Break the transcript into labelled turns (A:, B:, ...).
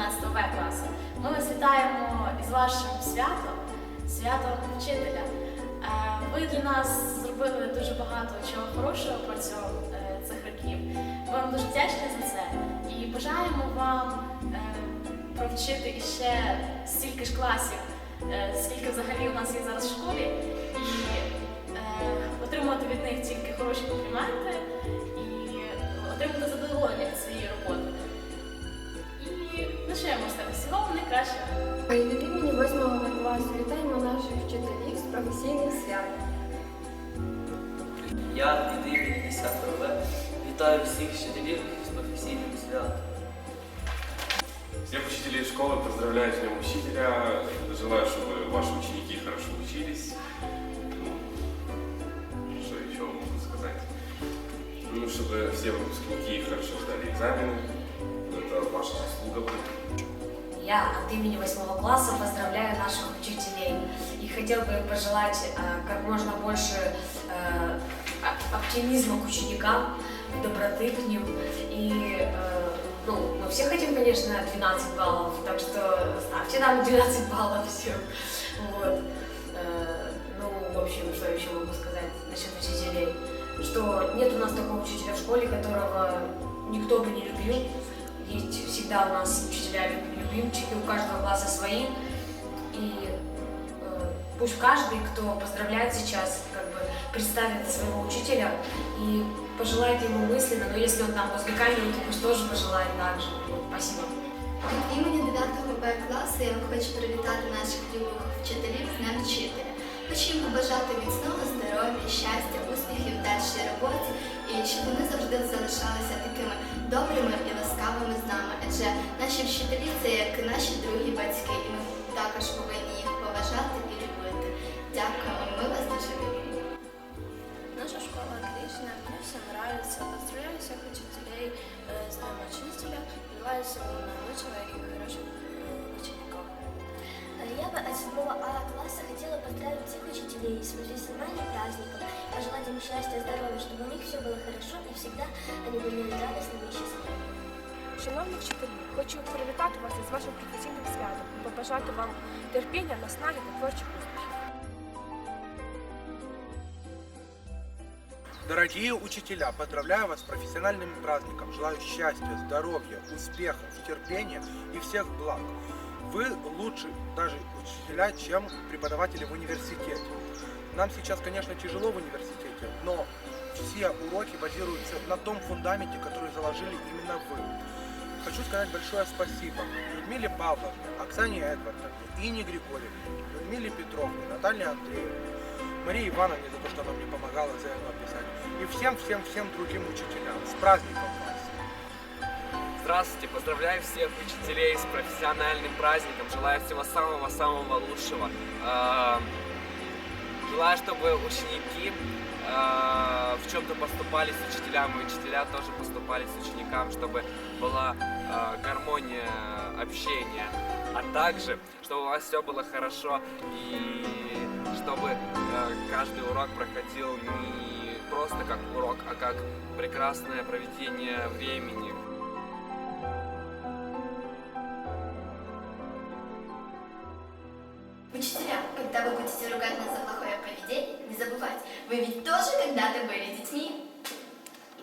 A: В класу. Ми вас вітаємо із вашим святом, святом вчителя. Е, Ви для нас зробили дуже багато чого хорошого протягом е, цих років. Ми вам дуже вдячні за це і бажаємо вам е, провчити іще стільки ж класів, скільки взагалі у нас є зараз в школі, і отримувати від них тільки хороші компліменти і отримати задоволення від своєї роботи.
B: Від імені 8 класу вітаємо наших вчителів з професійним святом.
C: Я від імені 10 В вітаю всіх вчителів з професійним святом.
D: Всех учителей школы поздравляю с Днем Учителя. Желаю, чтобы ваши ученики хорошо учились. Ну, Что еще могу сказать? Ну, чтобы все выпускники хорошо сдали экзамены.
E: Я от имени 8 класса поздравляю наших учителей и хотел бы пожелать э, как можно больше оп- оптимизма к ученикам, доброты к ним. И э, ну, мы все хотим, конечно, 12 баллов, так что ставьте нам 12 баллов всем. Вот. Ну, в общем, что еще могу сказать насчет учителей? Что нет у нас такого учителя в школе, которого никто бы не любил. Есть всегда у нас учителя люб- любимчики, у каждого класса свои. И э, пусть каждый, кто поздравляет сейчас, как бы представит своего учителя и пожелает ему мысленно, но если он там возле камеры, то пусть тоже пожелает так же. Вот, Спасибо.
F: Від імені 9 Б класу я хочу привітати наших любих вчителів з Днем вчителя. Хочу їм побажати міцного здоров'я, щастя, успіхів в дальшій роботі і щоб вони завжди залишалися такими добрими і ласкавими з нами. Адже наші вчителі це як наші другі батьки, і ми також повинні їх поважати і любити. Дякуємо, ми вас дуже любимо.
G: Наша школа отличная, мне все нравится. Поздравляю всех учителей э, с Днем Учителя. Желаю всего наилучшего и хороших э, учеников.
H: Я бы от 7 А класса хотела поздравить всех учителей с профессиональным праздником, пожелать им счастья, здоровья, чтобы у них все было хорошо и всегда они были радостными и счастливыми.
B: Шановні вчителі, хочу привітати вас із вашим професійним святом і побажати вам терпіння, наснаги та творчих успіхів.
I: Дорогие учителя, поздравляю вас с профессиональным праздником. Желаю счастья, здоровья, успехов, терпения и всех благ. Вы лучше даже учителя, чем преподаватели в университете. Нам сейчас, конечно, тяжело в университете, но все уроки базируются на том фундаменте, который заложили именно вы. Хочу сказать большое спасибо Людмиле Павловне, Оксане Эдвардовне, Ине Григорьевне, Людмиле Петровне, Наталье Андреевне, Марии Ивановне за то, что она мне помогала заявку писать, и всем-всем-всем другим учителям. С праздником вас!
J: Здравствуйте, поздравляю всех учителей с профессиональным праздником. Желаю всего самого-самого лучшего. Э, Желаю, чтобы ученики э, в чем-то поступали с учителям, и учителя тоже поступали с ученикам, чтобы была э, гармония общения. А также, чтобы у вас все было хорошо и чтобы э, каждый урок проходил не просто как урок, а как прекрасное проведение времени,
F: Учителя, когда вы будете ругать нас за плохое поведение, не забывайте, вы ведь тоже когда-то были детьми.